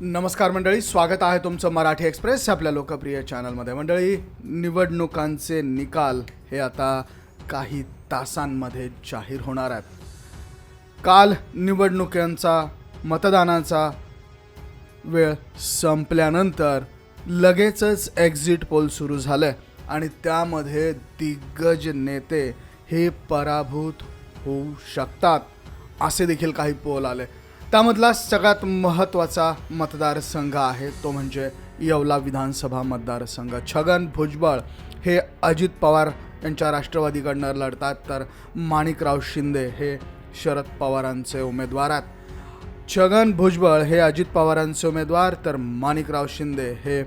नमस्कार मंडळी स्वागत आहे तुमचं मराठी एक्सप्रेस आपल्या लोकप्रिय चॅनलमध्ये. मंडळी निवडणुकांचे निकाल हे आता काही तासांमध्ये जाहीर होणार आहेत. काल निवडणुकांचा मतदानाचा वेळ संपल्यानंतर लगेचच एक्झिट पोल सुरू झालं आणि त्यामध्ये दिग्गज नेते हे पराभूत होऊ शकतात. असे देखील काही पोल आले. त्यामधला सगळ्यात महत्त्वाचा मतदारसंघ आहे तो म्हणजे येवला विधानसभा मतदारसंघ. छगन भुजबळ हे अजित पवार यांच्या राष्ट्रवादीकडनं लढतात तर माणिकराव शिंदे हे शरद पवारांचे उमेदवार आहेत. छगन भुजबळ हे अजित पवारांचे उमेदवार तर माणिकराव शिंदे हे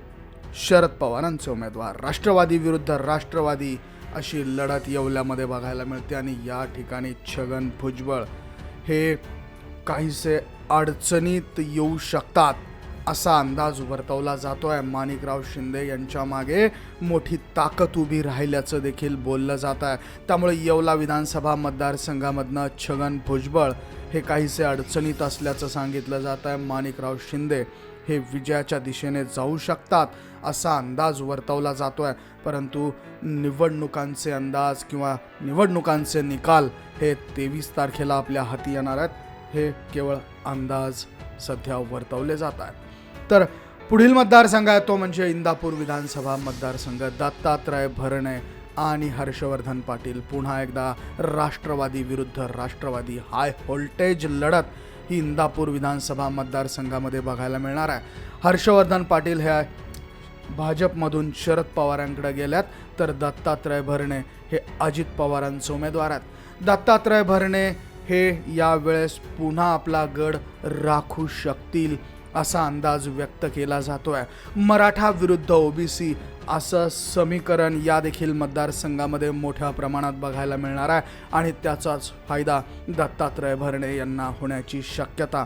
शरद पवारांचे उमेदवार. राष्ट्रवादी विरुद्ध राष्ट्रवादी अशी लढत येवल्यामध्ये बघायला मिळते आणि या ठिकाणी छगन भुजबळ हे काहीसे अडचणीत येऊ शकतात असा अंदाज वर्तवला जातो आहे माणिकराव शिंदे यांच्या मागे मोठी ताकद उभी राहिल्याचं देखील बोललं जात आहे त्यामुळे येवला विधानसभा मतदारसंघामधनं छगन भुजबळ हे काहीसे अडचणीत असल्याचं सांगितलं जात आहे माणिकराव शिंदे हे विजयाच्या दिशेने जाऊ शकतात असा अंदाज वर्तवला जातो आहे परंतु निवडणुकांचे अंदाज किंवा निवडणुकांचे निकाल हे तेवीस तारखेला आपल्या हाती येणार आहेत. हे केवळ अंदाज सध्या वर्तवले जात आहेत. तर पुढील मतदारसंघ आहे तो म्हणजे इंदापूर विधानसभा मतदारसंघ. दत्तात्रय भरणे आणि हर्षवर्धन पाटील पुन्हा एकदा राष्ट्रवादी विरुद्ध राष्ट्रवादी हाय व्होल्टेज लढत ही इंदापूर विधानसभा मतदारसंघामध्ये बघायला मिळणार आहे. हर्षवर्धन पाटील हे भाजपमधून शरद पवारांकडे गेल्यात तर दत्तात्रय भरणे हे अजित पवारांचे उमेदवार आहेत. दत्तात्रय भरणे हे यावेळेस पुन्हा आपला गड राखू शकतील असा अंदाज व्यक्त केला जातो आहे मराठा विरुद्ध ओबीसी असं समीकरण या देखील मतदारसंघामध्ये मोठ्या प्रमाणात बघायला मिळणार आहे आणि त्याचाच फायदा दत्तात्रय भरणे यांना होण्याची शक्यता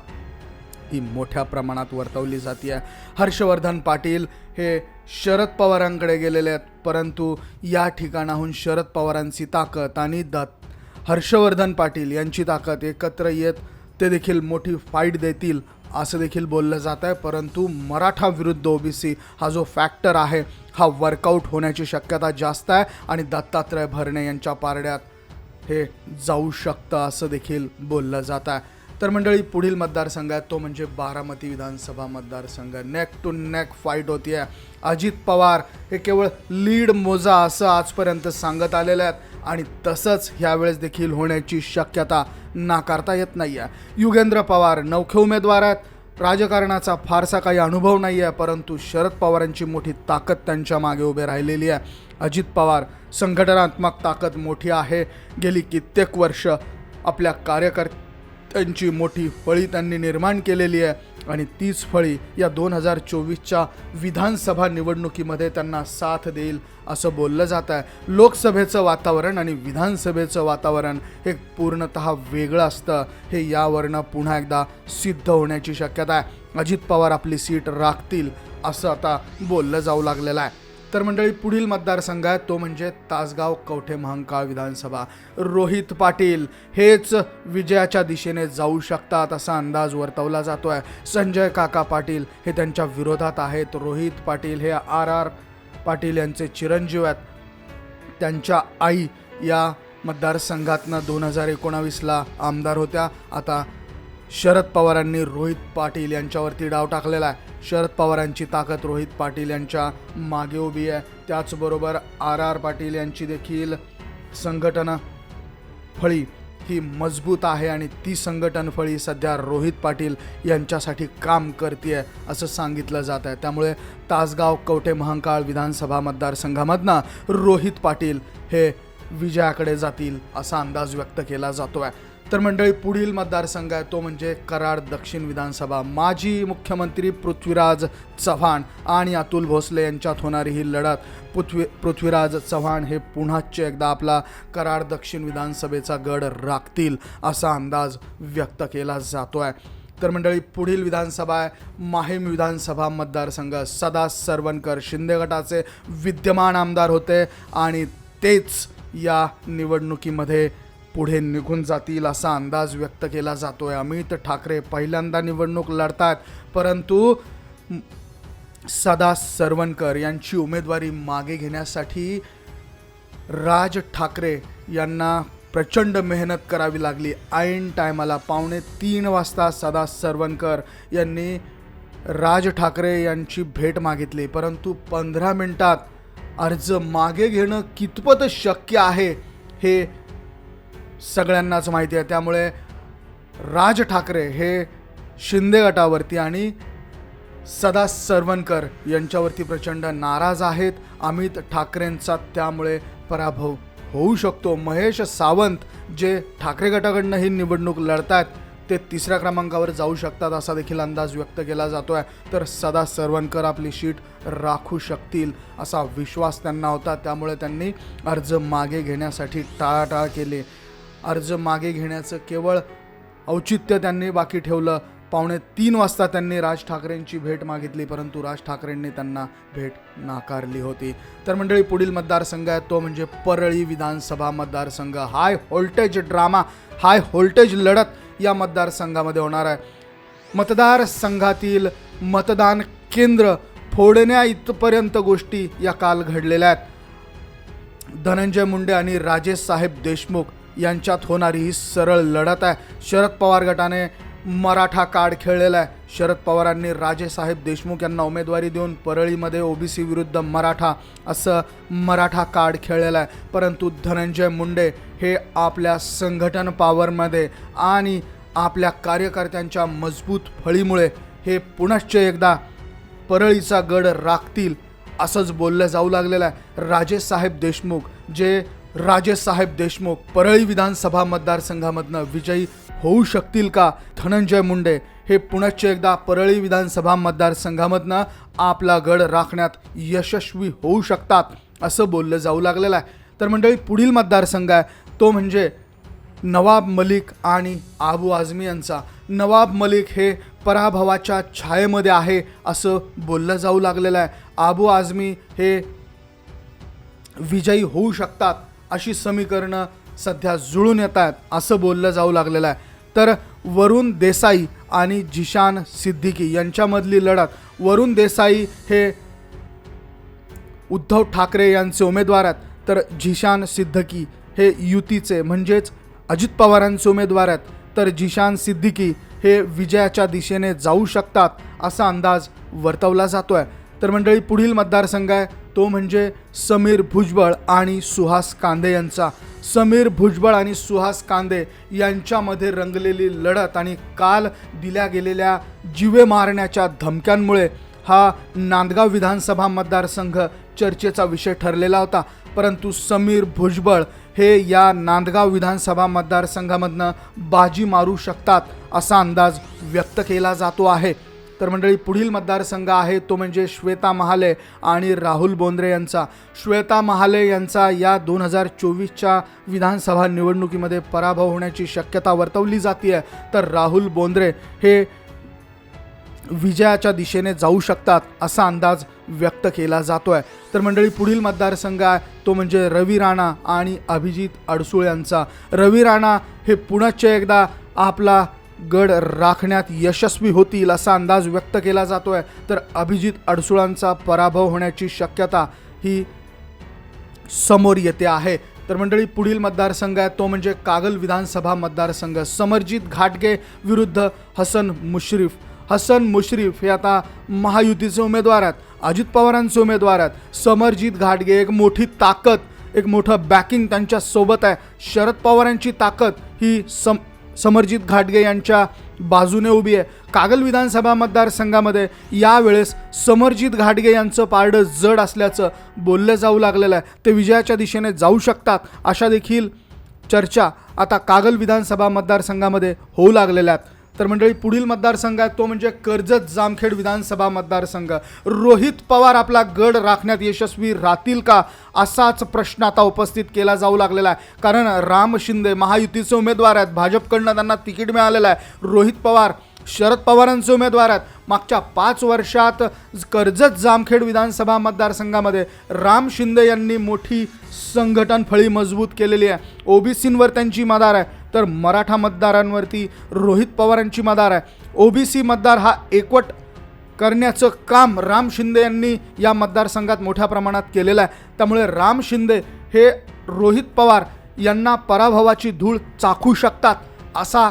ही मोठ्या प्रमाणात वर्तवली जाते आहे हर्षवर्धन पाटील हे शरद पवारांकडे गेलेले आहेत परंतु या ठिकाणाहून शरद पवारांची ताकद आणि दत्त हर्षवर्धन पाटील यांची ताकद एकत्र येत ते देखील मोठी फाईट देतील असं देखील बोललं जात आहे परंतु मराठा विरुद्ध ओबीसी हा जो फॅक्टर आहे हा वर्कआउट होण्याची शक्यता जास्त आहे आणि दत्तात्रय भरणे यांच्या पारड्यात हे जाऊ शकतं असं देखील बोललं जात आहे तर मंडळी पुढील मतदारसंघ आहे तो म्हणजे बारामती विधानसभा मतदारसंघ. नेक टू नेक फाईट होती आहे अजित पवार हे केवळ लीड मोजा असं आजपर्यंत सांगत आलेले आहेत. आणि तसंच ह्यावेळेस देखील होण्याची शक्यता नाकारता येत नाही आहे युगेंद्र पवार नौखे उमेदवार आहेत. राजकारणाचा फारसा काही अनुभव नाही आहे परंतु शरद पवारांची मोठी ताकद त्यांच्या मागे उभे राहिलेली आहे. अजित पवार संघटनात्मक ताकद मोठी आहे. गेली कित्येक वर्ष आपल्या कार्यकर्त्यांची मोठी फळी त्यांनी निर्माण केलेली आहे. आणि तीच फळी या दोन हजार चोवीसच्या विधानसभा निवडणुकीमध्ये त्यांना साथ देईल असं बोललं जात आहे. लोकसभेचं वातावरण आणि विधानसभेचं वातावरण हे पूर्णत वेगळं असतं. हे यावरनं पुन्हा एकदा सिद्ध होण्याची शक्यता आहे. अजित पवार आपली सीट राखतील असं आता बोललं जाऊ लागलेलं आहे. तर मंडळी पुढील मतदारसंघ आहे तो म्हणजे तासगाव कवठे महांकाळ विधानसभा. रोहित पाटील हेच विजयाच्या दिशेने जाऊ शकतात असा अंदाज वर्तवला जातो आहे संजय काका पाटील हे त्यांच्या विरोधात आहेत. रोहित पाटील हे आर आर पाटील यांचे चिरंजीव आहेत. त्यांच्या आई या मतदारसंघातनं दोन हजार एकोणावीसला आमदार होत्या. आता शरद पवारांनी रोहित पाटील यांच्यावरती डाव टाकलेला आहे. शरद पवारांची ताकद रोहित पाटील यांच्या मागे उभी आहे. त्याचबरोबर आर आर पाटील यांची देखील संघटना फळी ही मजबूत आहे आणि ती संघटन फळी सध्या रोहित पाटील यांच्यासाठी काम करते असं सांगितलं जात आहे. त्यामुळे तासगाव कवठे महांकाळ विधानसभा मतदारसंघामधनं रोहित पाटील हे विजयाकडे जातील असा अंदाज व्यक्त केला जातो आहे तर मंडळी पुढील मतदारसंघ आहे. तो म्हणजे कराड दक्षिण विधानसभा. माजी मुख्यमंत्री पृथ्वीराज चव्हाण आणि अतुल भोसले यांच्यात होणारी ही लढत पृथ्वी पृथ्वीराज चव्हाण हे पुन्हाच एकदा आपला कराड दक्षिण विधानसभेचा गड राखतील असा अंदाज व्यक्त केला जातो आहे तर मंडळी पुढील विधानसभा आहे. माहीम विधानसभा मतदारसंघ. सदा सरवणकर शिंदे गटाचे विद्यमान आमदार होते आणि तेच या निवडणुकीमध्ये पुढे निघून जातील असा अंदाज व्यक्त केला जातोय. अमित ठाकरे पहिल्यांदा निवडणूक लढतात परंतु सदा सरवणकर यांची उमेदवारी मागे घेण्यासाठी राज ठाकरे यांना प्रचंड मेहनत करावी लागली. ऐन टायमाला पावणे तीन वाजता सदा सरवणकर यांनी राज ठाकरे यांची भेट मागितली. परंतु पंधरा मिनटात अर्ज मागे घेणं कितपत शक्य आहे हे सगळ्यांनाच माहिती आहे. त्यामुळे राज ठाकरे हे शिंदे गटावरती आणि सदा सरवणकर यांच्यावरती प्रचंड नाराज आहेत. अमित ठाकरेंचा त्यामुळे पराभव होऊ शकतो. महेश सावंत जे ठाकरे गटाकडनं ही निवडणूक लढतात ते तिसऱ्या क्रमांकावर जाऊ शकतात असा देखील अंदाज व्यक्त केला जातो आहे तर सदा सरवणकर आपली शीट राखू शकतील असा विश्वास त्यांना होता. त्यामुळे त्यांनी अर्ज मागे घेण्यासाठी टाळाटाळ केली. अर्ज मागे घेण्याचं केवळ औचित्य त्यांनी बाकी ठेवलं. पावणे तीन वाजता त्यांनी राज ठाकरेंची भेट मागितली परंतु राज ठाकरेंनी त्यांना भेट नाकारली होती. तर मंडळी पुढील मतदारसंघ आहे तो म्हणजे परळी विधानसभा मतदारसंघ. High voltage drama high voltage लढत या मतदारसंघामध्ये होणार आहे. मतदारसंघातील मतदान केंद्र फोडण्या इथपर्यंत गोष्टी या काल घडलेल्या आहेत. धनंजय मुंडे आणि राजेश साहेब देशमुख यांच्यात होणारी ही सरळ लढत आहे. शरद पवार गटाने मराठा कार्ड खेळलेला आहे. शरद पवारांनी राजेसाहेब देशमुख यांना उमेदवारी देऊन परळीमध्ये ओबीसी विरुद्ध मराठा असं मराठा कार्ड खेळलेलं आहे. परंतु धनंजय मुंडे हे आपल्या संघटन पॉवरमध्ये आणि आपल्या कार्यकर्त्यांच्या मजबूत फळीमुळे हे पुनश्च एकदा परळीचा गड राखतील असंच बोललं जाऊ लागलेलं आहे. राजेसाहेब देशमुख जे राजेसाहेब देशमुख परळी विधानसभा मतदारसंघामधनं विजयी होऊ शकतील का? धनंजय मुंडे हे पुनश्च एकदा परळी विधानसभा मतदारसंघामधनं आपला गड राखण्यात यशस्वी होऊ शकतात असं बोललं जाऊ लागलेलं आहे. तर मंडळी पुढील मतदारसंघ आहे. तो म्हणजे नवाब मलिक आणि आबू आझमी यांचा. नवाब मलिक हे पराभवाच्या छायेमध्ये आहे असं बोललं जाऊ लागलेलं आहे. आबू आझमी हे विजयी होऊ शकतात. अशी समीकरणं सध्या जुळून येत आहेत असं बोललं जाऊ लागलेलं आहे. तर वरुण देसाई आणि जिशान सिद्दीकी यांच्यामधली लढत वरुण देसाई हे उद्धव ठाकरे यांचे उमेदवार आहेत तर झिशान सिद्दकी हे युतीचे म्हणजेच अजित पवारांचे उमेदवार आहेत तर जिशान सिद्दीकी हे विजयाच्या दिशेने जाऊ शकतात असा अंदाज वर्तवला जातो आहे तर मंडळी पुढील मतदारसंघ आहे तो म्हणजे समीर भुजबळ आणि सुहास कांदे यांचा. समीर भुजबळ आणि सुहास कांदे यांच्यामध्ये रंगलेली लढत आणि काल दिल्या गेलेल्या जिवे मारण्याच्या धमक्यांमुळे हा नांदगाव विधानसभा मतदारसंघ चर्चेचा विषय ठरलेला होता. परंतु समीर भुजबळ हे या नांदगाव विधानसभा मतदारसंघामधनं बाजी मारू शकतात असा अंदाज व्यक्त केला जातो आहे. तर मंडळी पुढील मतदारसंघ आहे तो म्हणजे श्वेता महाले आणि राहुल बोंद्रे यांचा. श्वेता महाले यांचा या दोन हजार चोवीसच्या विधानसभा निवडणुकीमध्ये पराभव होण्याची शक्यता वर्तवली जाते तर राहुल बोंद्रे हे विजयाच्या दिशेने जाऊ शकतात असा अंदाज व्यक्त केला जातो आहे तर मंडळी पुढील मतदारसंघ आहे तो म्हणजे रवी राणा आणि अभिजित अडसूळ यांचा. रवी राणा हे पुण्याचे एकदा आपला गड राखण्यात यशस्वी होतील असा अंदाज व्यक्त केला जातो आहे तर अभिजित अडसुळांचा पराभव होण्याची शक्यता ही समोर येते आहे. तर मंडळी पुढील मतदारसंघ आहे. तो म्हणजे कागल विधानसभा मतदारसंघ. समरजित घाटगे विरुद्ध हसन मुश्रीफ. हसन मुश्रीफ हे आता महायुतीचे उमेदवार आहेत. अजित पवारांचे उमेदवार आहेत. समरजित घाटगे एक मोठी ताकद एक मोठं बॅकिंग त्यांच्यासोबत आहे. शरद पवारांची ताकद ही सम समरजित घाटगे यांच्या बाजूने उभी आहे. कागल विधानसभा मतदारसंघामध्ये यावेळेस समरजित घाटगे यांचं पारडं जड असल्याचं बोललं जाऊ लागलेलं आहे. ते विजयाच्या दिशेने जाऊ शकतात अशा देखील चर्चा आता कागल विधानसभा मतदारसंघामध्ये होऊ लागलेल्या आहेत. तर मंडळी पुढील मतदारसंघ आहे तो म्हणजे कर्जत जामखेड विधानसभा मतदारसंघ. रोहित पवार आपला गड राखण्यात यशस्वी राहतील का? असाच प्रश्न आता उपस्थित केला जाऊ लागलेला आहे. कारण राम शिंदे महायुतीचे उमेदवार आहेत. भाजपकडनं त्यांना तिकीट मिळालेलं आहे. रोहित पवार शरद पवारांचे उमेदवार आहेत मागच्या पाच वर्षात कर्जत जामखेड विधानसभा मतदारसंघामध्ये राम शिंदे यांनी मोठी संघटन फळी मजबूत केलेली आहे. ओबीसींवर त्यांची मदार आहे. तर मराठा मतदारांवरती रोहित पवारांची मदार आहे. ओबीसी मतदार हा एकवट करण्याचं काम राम शिंदे यांनी या मतदारसंघात मोठ्या प्रमाणात केलेलं आहे. त्यामुळे राम शिंदे हे रोहित पवार यांना पराभवाची धूळ चाखू शकतात असा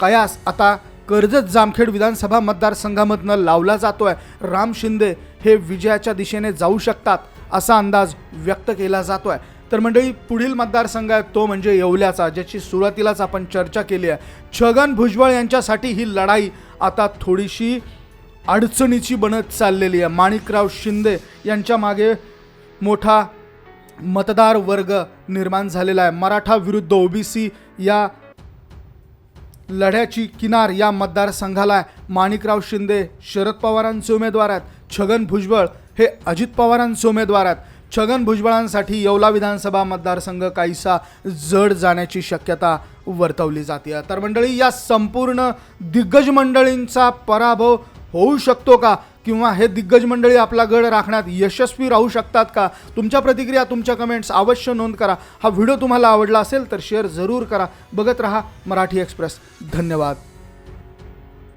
कयास आता कर्जत जामखेड विधानसभा मतदारसंघामधनं लावला जातो आहे राम शिंदे हे विजयाच्या दिशेने जाऊ शकतात असा अंदाज व्यक्त केला जातो आहे तर मंडळी पुढील मतदारसंघ आहे तो म्हणजे येवल्याचा ज्याची सुरुवातीलाच आपण चर्चा केली आहे. छगन भुजबळ यांच्यासाठी ही लढाई आता थोडीशी अडचणीची बनत चाललेली आहे. माणिकराव शिंदे यांच्या मागे मोठा मतदार वर्ग निर्माण झालेला आहे. मराठा विरुद्ध ओबीसी या लढ्याची किनार या मतदारसंघाला आहे. माणिकराव शिंदे शरद पवारांचे उमेदवार आहेत. छगन भुजबळ हे अजित पवारांचे उमेदवार आहेत. छगन भुजबळांसाठी येवला विधानसभा मतदारसंघ काहीसा जड जाण्याची शक्यता वर्तवली जाते तर मंडळी या संपूर्ण दिग्गज मंडळींचा पराभव होऊ शकतो का? किंवा हे दिग्गज मंडळी आपला गड राखण्यात यशस्वी राहू शकतात का? तुमच्या प्रतिक्रिया तुमच्या कमेंट्स अवश्य नोंद करा. हा व्हिडिओ तुम्हाला आवडला असेल तर शेअर जरूर करा. बघत रहा मराठी एक्सप्रेस धन्यवाद.